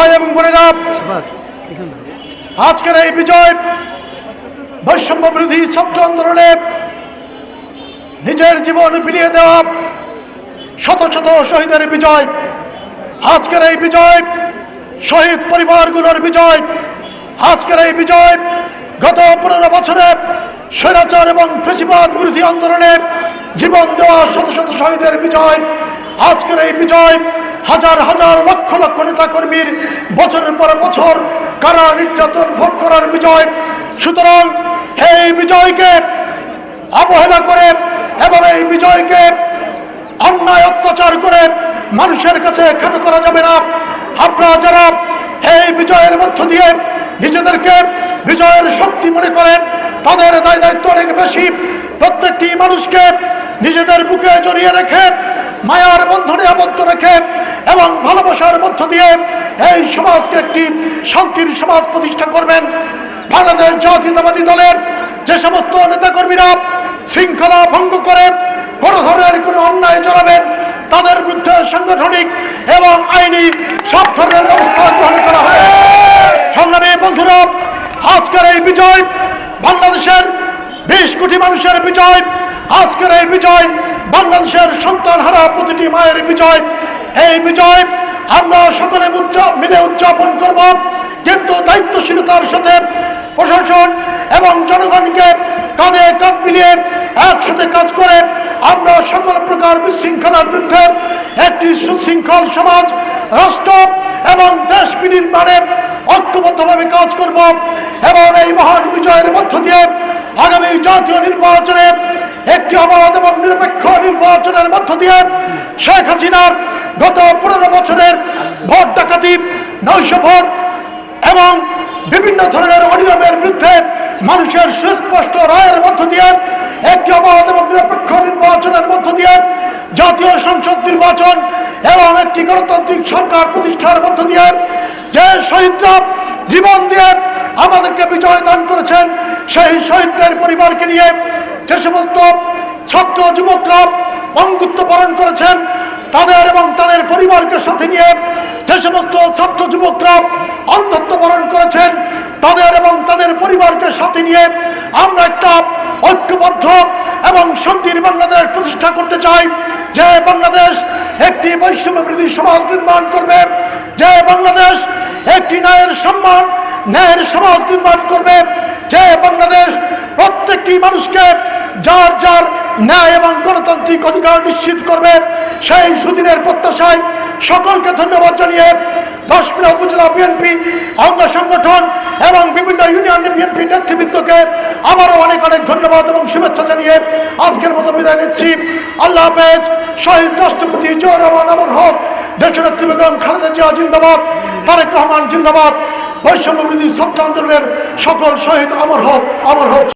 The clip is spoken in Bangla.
ভাই এবং বোনেরা, আজকের এই বিজয় বৈষম্য বিরোধী ছাত্র আন্দোলনে নিজের জীবন বিলিয়ে দেওয়া শত শত শহীদের বিজয়, আজকের এই বিজয় শহীদ পরিবারগুলোর বিজয়, আজকের এই বিজয় গত পনেরো বছরে স্বৈরাচার এবং ফেসিবাদ বিরোধী আন্দোলনে জীবন দেওয়া শত শত শহীদের বিজয়। আজকের এই বিজয় হাজার হাজার লক্ষ লক্ষ নেতা কর্মীর বছরের পর বছর কারা নির্যাতন ভোগ করার বিজয়। সুতরাং এই বিজয়কে অবহেলা করে এবং এই বিজয়কে অন্যায় অত্যাচার করে মানুষের কাছে খাটো করা যাবে না। আপনারা যারা এই বিজয়ের মধ্য দিয়ে নিজেদেরকে বিজয়ের শক্তি মনে করেন তাদের দায় দায়িত্ব অনেক বেশি। প্রত্যেকটি মানুষকে নিজেদের বুকে জড়িয়ে রেখে, মায়ার বন্ধনে আবদ্ধ রেখে এবং ভালোবাসার মধ্য দিয়ে এই সমাজকে একটি শান্তির সমাজ প্রতিষ্ঠা করবেন। বাংলাদেশ জাতীয়তাবাদী দলের যে সমস্ত নেতাকর্মীরা শৃঙ্খলা ভঙ্গ করে কোনো ধরনের কোনো অন্যায় জড়াবেন তাদের বিরুদ্ধে সাংগঠনিক এবং আইনি সব ধরনের ব্যবস্থা গ্রহণ করা হয় সংগ্রামী বন্ধুরা আজকের এই বিজয় বাংলাদেশের বিশ কোটি মানুষের বিজয়। আজকের এই বিজয় বাংলাদেশের সন্তান হারা প্রতিটি মায়ের বিজয়। এই বিজয় আমরা সকলে মিলে উদযাপন করব। কিন্তু দায়িত্বশীলতার সাথে প্রশাসন এবং জনগণকে কাঁধে কাঁধ মিলিয়ে একসাথে কাজ করে আমরা সকল প্রকার বিশৃঙ্খলার বিরুদ্ধে একটি সুশৃঙ্খল সমাজ, রাষ্ট্র এবং দেশ বিনির্মাণে ঐক্যবদ্ধভাবে কাজ করব এবং এই মহান বিজয়ের মধ্য দিয়ে আগামী জাতীয় নির্বাচনে একটি অবাধ এবং নিরপেক্ষ নির্বাচনের মধ্য দিয়ে শেখ হাসিনার গত পনেরো বছরের ভোট ডাকাতি নৈশ ভোট এবং বিভিন্ন ধরনের অনিয়মের বিরুদ্ধে মানুষের সুস্পষ্ট রায়ের মধ্য দিয়ে একটি অবাধ এবং নিরপেক্ষ নির্বাচনের মধ্য দিয়ে জাতীয় সংসদ নির্বাচন এবং একটি গণতান্ত্রিক সরকার প্রতিষ্ঠার মধ্য দিয়ে যে শহীদরা জীবন দিয়ে আমাদেরকে বিজয় দান করেছেন সেই শহীদদের পরিবারকে নিয়ে যে সমস্ত ছাত্র যুবকরা অঙ্গুত্ব বরণ করেছেন, তাদের এবং তাদের পরিবারকে সাথে নিয়ে যে সমস্ত ছাত্র যুবকরা অন্ধত্ব বরণ করেছেন, তাদের এবং তাদের পরিবারকে সাথে নিয়ে আমরা একটা ঐক্যবদ্ধ এবং শান্তির বাংলাদেশ প্রতিষ্ঠা করতে চাই। যে বাংলাদেশ একটি বৈষম্য বিরোধী সমাজ নির্মাণ করবে, যে বাংলাদেশ একটি ন্যায়ের সম্মান, ন্যায়ের সমাজ নির্মাণ করবে প্রত্যেকটি মানুষকে যার যার ন্যায় এবং গণতান্ত্রিক অধিকার নিশ্চিত করবে, সেই সুদিনের প্রত্যাশায় সকলকে ধন্যবাদ জানিয়ে দশমিনা উপজেলা বিএনপি অঙ্গ সংগঠন এবং বিভিন্ন ইউনিয়ন বিএনপি নেতৃবৃন্দকে আবারও অনেক অনেক ধন্যবাদ এবং শুভেচ্ছা জানিয়ে আজকের মতো বিদায় নিচ্ছি। আল্লাহ হাফেজ, শহীদ রাষ্ট্রপতি জিয়া রহমান আমর হক, দেশনেত্রী বেগম খালেদা জিয়া, জিন্দাবাদ, তারেক রহমান, জিন্দাবাদ বৈষম্য বিরোধী ছাত্র আন্দোলনের সকল শহীদ আমর হোক আমর হোক।